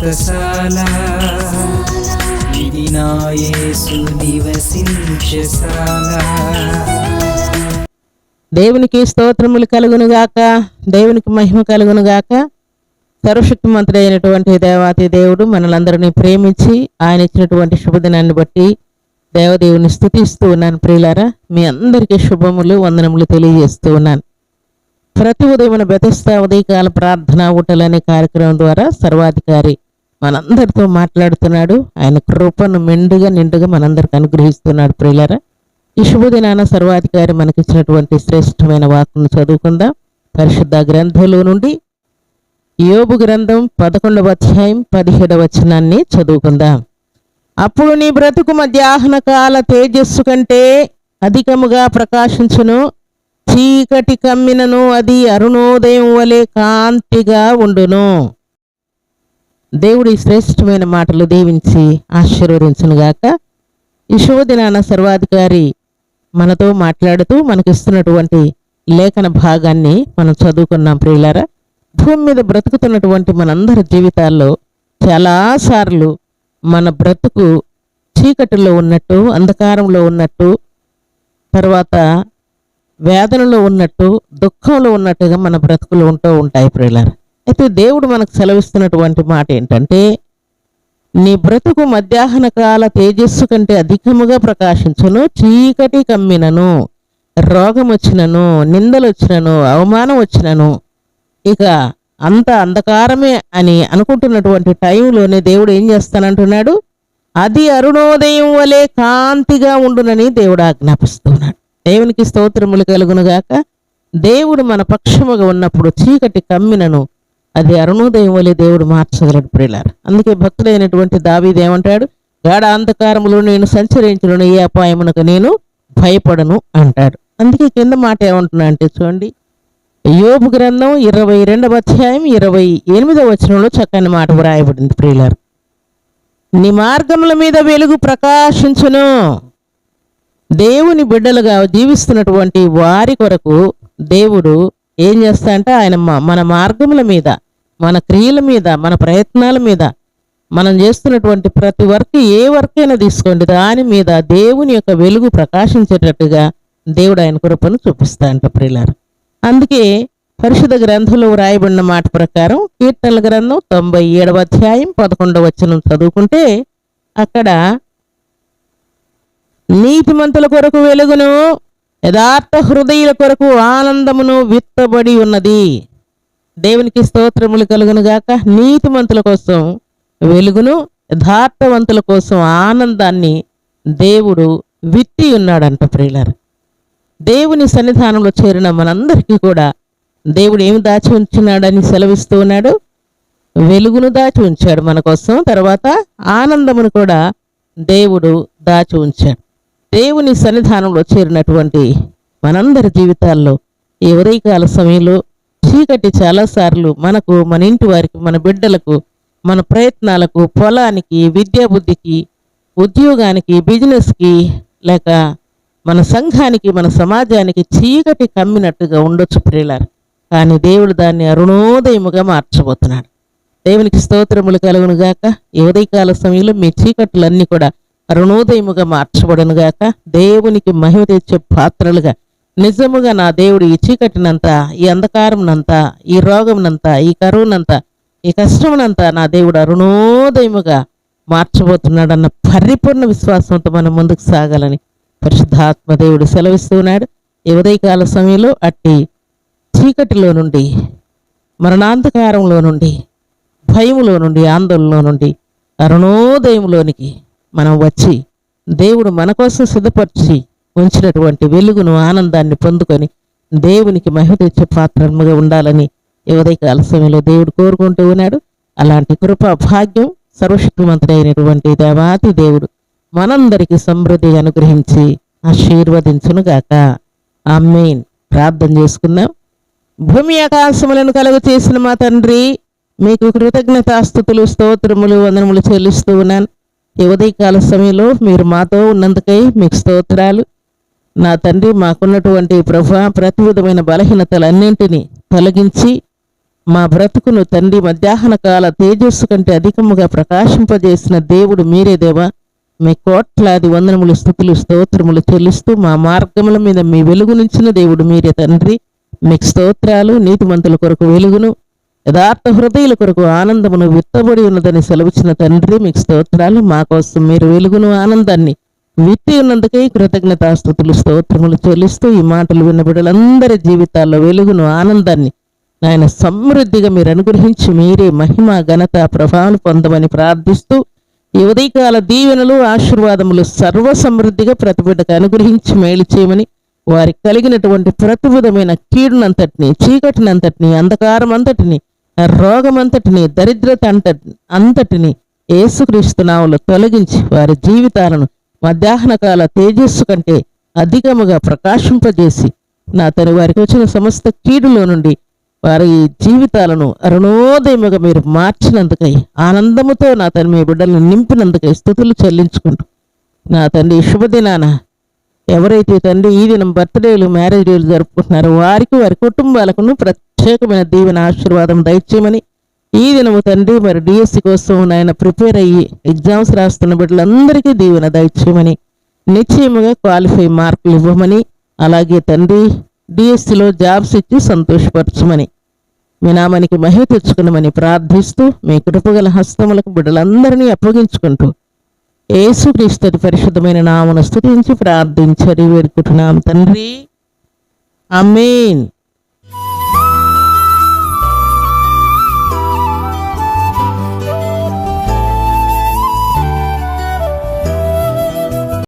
వ్రతశాల ఇది నా యేసు నివసించశాల దేవునికి స్తోత్రములు కలుగునుగాక దేవునికి మహిమ కలుగునుగాక సర్వశక్తిమంతుడు అయినటువంటి దేవాతి దేవుడు మనలందరినీ ప్రేమించి ఆయన ఇచ్చినటువంటి శుభదినాన్ని బట్టి దేవదేవుని స్థుతిస్తూ ఉన్నాను ప్రియులారా. మీ అందరికీ శుభములు వందనములు తెలియజేస్తూ ఉన్నాను. ప్రతి ఉదయం బెతస్తా ఉదయకాల ప్రార్థన ఊటలు అనే కార్యక్రమం ద్వారా సర్వాధికారి మనందరితో మాట్లాడుతున్నాడు. ఆయన కృపను మెండుగా నిండుగా మనందరికి అనుగ్రహిస్తున్నాడు ప్రియులారా. ఈ శుభదినాన సర్వాధికారి మనకిచ్చినటువంటి శ్రేష్టమైన వాక్కును చదువుకుందాం. పరిశుద్ధ గ్రంథంలో నుండి యోబు గ్రంథం పదకొండవ అధ్యాయం పదిహేడవ వచనాన్ని చదువుకుందాం. అప్పుడు నీ బ్రతుకు మధ్యాహ్న కాల తేజస్సు కంటే అధికముగా ప్రకాశించును. చీకటి కమ్మినను అది అరుణోదయం వలె కాంతిగా ఉండును. దేవుడి శ్రేష్టమైన మాటలు దీవించి ఆశీర్వదించునుగాక. ఈ శుభదినాన సర్వాధికారి మనతో మాట్లాడుతూ మనకిస్తున్నటువంటి లేఖన భాగాన్ని మనం చదువుకున్నాం ప్రియులారా. భూమి మీద బ్రతుకుతున్నటువంటి మనందరి జీవితాల్లో చాలాసార్లు మన బ్రతుకు చీకటిలో ఉన్నట్టు అంధకారంలో ఉన్నట్టు తర్వాత వేదనలో ఉన్నట్టు దుఃఖంలో ఉన్నట్టుగా మన బ్రతుకులు ఉంటూ ఉంటాయి ప్రియులారా. అయితే దేవుడు మనకు సెలవిస్తున్నటువంటి మాట ఏంటంటే నీ బ్రతుకు మధ్యాహ్న కాల తేజస్సు కంటే అధికముగా ప్రకాశించును చీకటి కమ్మినను రోగం వచ్చినను నిందలు వచ్చినను అవమానం వచ్చినను ఇక అంత అంధకారమే అని అనుకుంటున్నటువంటి టైంలోనే దేవుడు ఏం చేస్తానంటున్నాడు? అది అరుణోదయం వలె కాంతిగా ఉండునని దేవుడు ఆజ్ఞాపిస్తున్నాడు దేవునికి స్తోత్రములు కలుగునుగాక. దేవుడు మన పక్షముగా ఉన్నప్పుడు చీకటి కమ్మినను అది అరుణోదయం వలె దేవుడు మార్చగలడు ప్రియులారు. అందుకే భక్తుడైనటువంటి దావీది ఏమంటాడు? గాఢ అంధకారములో నేను సంచరించను ఏ అపాయమునకు నేను భయపడను అంటాడు. అందుకే కింద మాట ఏమంటున్నా అంటే చూడండి యోబు గ్రంథం ఇరవై రెండవ అధ్యాయం ఇరవై ఎనిమిదవ వచనంలో చక్కని మాట వ్రాయబడింది ప్రియులారు. నీ మార్గముల మీద వెలుగు ప్రకాశించును. దేవుని బిడ్డలుగా జీవిస్తున్నటువంటి వారి కొరకు దేవుడు ఏం చేస్తా అంటే ఆయన మన మార్గముల మీద మన క్రియల మీద మన ప్రయత్నాల మీద మనం చేస్తున్నటువంటి ప్రతి వర్క్ ఏ వర్క్ అయినా తీసుకోండి. దాని మీద దేవుని యొక్క వెలుగు ప్రకాశించేటట్టుగా దేవుడు ఆయన కృపను చూపిస్తా అంట ప్రియులారు. అందుకే పరిశుద్ధ గ్రంథంలో వ్రాయబడిన మాట ప్రకారం కీర్తనల గ్రంథం తొంభై ఏడవ అధ్యాయం పదకొండవ వచనం చదువుకుంటే అక్కడ నీతిమంతుల కొరకు వెలుగును యథార్థ హృదయుల కొరకు ఆనందమును విత్తబడి ఉన్నది. దేవునికి స్తోత్రములు కలుగును గాక. నీతిమంతుల కోసం వెలుగును యథార్థవంతుల కోసం ఆనందాన్ని దేవుడు విత్తి ఉన్నాడంట ప్రియులారు. దేవుని సన్నిధానంలో చేరిన మనందరికీ కూడా దేవుడు ఏమి దాచి ఉంచున్నాడని సెలవిస్తూ ఉన్నాడు. వెలుగును దాచి ఉంచాడు మన కోసం తర్వాత ఆనందమును కూడా దేవుడు దాచి ఉంచాడు. దేవుని సన్నిధానంలో చేరినటువంటి మనందరి జీవితాల్లో ఈ ఉదయకాల సమయంలో చీకటి చాలాసార్లు మనకు మన ఇంటి వారికి మన బిడ్డలకు మన ప్రయత్నాలకు పొలానికి విద్యా బుద్ధికి ఉద్యోగానికి బిజినెస్కి లేక మన సంఘానికి మన సమాజానికి చీకటి కమ్మినట్టుగా ఉండొచ్చు ప్రియులారు. కానీ దేవుడు దాన్ని అరుణోదయముగా మార్చబోతున్నాడు. దేవునికి స్తోత్రములు కలుగును గాక. ఈ ఉదయకాల సమయంలో మీ చీకట్లన్నీ కూడా అరుణోదయముగా మార్చబడును గాక. దేవునికి మహిమ తెచ్చే పాత్రలుగా నిజముగా నా దేవుడు ఈ చీకటినంతా ఈ అంధకారంనంతా ఈ రోగమునంతా ఈ కరువునంతా ఈ కష్టమునంతా నా దేవుడు అరుణోదయముగా మార్చబోతున్నాడన్న పరిపూర్ణ విశ్వాసంతో మనం ముందుకు సాగాలని పరిశుద్ధాత్మ దేవుడు సెలవిస్తున్నాడు ఈ ఉదయకాల సమయంలో అట్టి చీకటిలో నుండి మరణాంధకారంలో నుండి భయములో నుండి ఆందోళనలో నుండి అరుణోదయంలోనికి మనం వచ్చి దేవుడు మన కోసం సిద్ధపరిచి ఉంచినటువంటి వెలుగును ఆనందాన్ని పొందుకొని దేవునికి మహిమ తెచ్చే పాత్రముగా ఉండాలని ఈ ఉదయకాల సమయంలో దేవుడు కోరుకుంటూ ఉన్నాడు. అలాంటి కృపా భాగ్యం సర్వశక్తిమంతుడైనటువంటి దేవాతి దేవుడు మనందరికీ సమృద్ధి అనుగ్రహించి ఆశీర్వదించునుగాక. ఆమెన్. ప్రార్థన చేసుకుందాం. భూమి ఆకాశములను కలుగు చేసిన మా తండ్రి మీకు కృతజ్ఞతాస్థుతులు స్తోత్రములు వందనములు చెల్లిస్తూ ఉన్నాను. ఈ ఉదయకాల సమయంలో మీరు మాతో ఉన్నందుకై మీకు స్తోత్రాలు. నా తండ్రి మాకున్నటువంటి ప్రభు ప్రతి విధమైన బలహీనతలన్నింటినీ తొలగించి మా బ్రతుకును తండ్రి మధ్యాహ్న కాల తేజస్సు కంటే అధికముగా ప్రకాశింపజేసిన దేవుడు మీరే దేవా. మీ కోట్లాది వందనములు స్థుతులు స్తోత్రములు చెల్లిస్తూ మా మార్గముల మీద మీ వెలుగునిచ్చిన దేవుడు మీరే తండ్రి. మీకు స్తోత్రాలు నీతిమంతుల కొరకు వెలుగును యథార్థ హృదయుల కొరకు ఆనందమును విత్తబడి ఉన్నదని సెలవుచ్చిన తండ్రి మీకు స్తోత్రాలు మా కోసం మీరు వెలుగును ఆనందాన్ని విత్తి ఉన్నందుకై కృతజ్ఞతాస్థుతులు స్తోత్రములు చెల్లిస్తూ ఈ మాటలు విన్న బిడ్డలందరి జీవితాల్లో వెలుగును ఆనందాన్ని నాయన సమృద్ధిగా మీరు అనుగ్రహించి మీరే మహిమ ఘనత ప్రభావం పొందమని ప్రార్థిస్తూ ఈ ఉదయకాల దీవెనలు ఆశీర్వాదములు సర్వ సమృద్ధిగా ప్రతి బిడ్డకు అనుగ్రహించి మేలు చేయమని వారికి కలిగినటువంటి ప్రతి విధమైన కీడునంతటిని చీకటినంతటిని అంధకారం అంతటిని రోగమంతటిని దరిద్రత అంతటి అంతటిని ఏసుక్రీస్తు నావులు తొలగించి వారి జీవితాలను మధ్యాహ్న కాల తేజస్సు కంటే అధికముగా ప్రకాశింపజేసి నా తన వారికి వచ్చిన సమస్త కీడులో నుండి వారి జీవితాలను అరుణోదయముగా మీరు మార్చినందుకై ఆనందముతో నా తను మీ బిడ్డలను నింపినందుకై స్థుతులు చెల్లించుకుంటూ నా తండ్రి శుభదినాన ఎవరైతే తండ్రి ఈ దినం బర్త్డేలు మ్యారేజ్ డేలు జరుపుకుంటున్నారో వారికి వారి కుటుంబాలకును ప్రత్యేకమైన దీవెన ఆశీర్వాదం దయచేయమని ఈ దినము తండ్రి మరి డిఎస్సి కోసం నాయన ప్రిపేర్ అయ్యి ఎగ్జామ్స్ రాస్తున్న బిడ్డలందరికీ దీవెన దయచేయమని నిశ్చయముగా క్వాలిఫై మార్కులు ఇవ్వమని అలాగే తండ్రి డిఎస్సిలో జాబ్స్ ఇచ్చి సంతోషపరచమని మీ నామానికి మహిమ తెచ్చుకునమని ప్రార్థిస్తూ మీ కృపగల హస్తములకు బిడ్డలందరినీ అప్పగించుకుంటూ ఏసుక్రీస్తుడి పరిశుద్ధమైన నామను స్థుతించి ప్రార్థించరి వేడుకుంటున్నాం తండ్రి. అమేన్